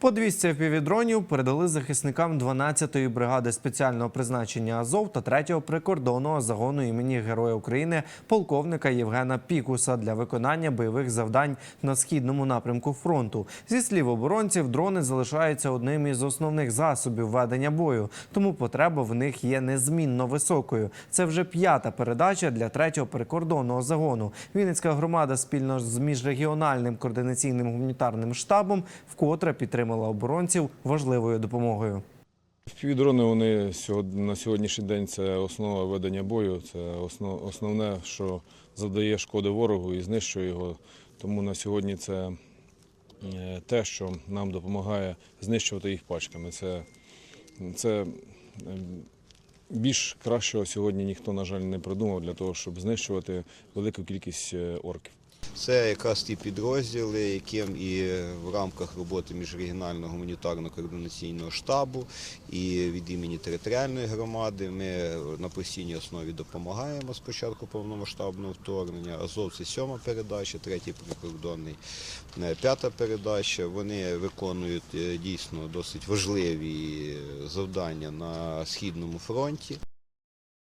По 200 впівдронів передали захисникам 12-ї бригади спеціального призначення Азов та 3-го прикордонного загону імені Героя України полковника Євгена Пікуса для виконання бойових завдань на східному напрямку фронту. Зі слів оборонців, дрони залишаються одним із основних засобів ведення бою, тому потреба в них є незмінно високою. Це вже п'ята передача для 3-го прикордонного загону. Вінницька громада спільно з міжрегіональним координаційним гуманітарним штабом вкотре підтримала оборонців важливою допомогою. Півдрони вони на сьогоднішній день це основа ведення бою. Це основне, що завдає шкоди ворогу і знищує його. Тому на сьогодні це е, те, що нам допомагає знищувати їх пачками. Це, це е, більш кращого сьогодні ніхто, на жаль, не придумав для того, щоб знищувати велику кількість е, орків. Це якраз ті підрозділи, яким і в рамках роботи міжрегіонального гуманітарно-координаційного штабу і від імені територіальної громади ми на постійній основі допомагаємо з початку повномасштабного вторгнення. Азов це сьома передача, третій прикордонний, е, п'ята передача. Вони виконують е, дійсно досить важливі завдання на східному фронті.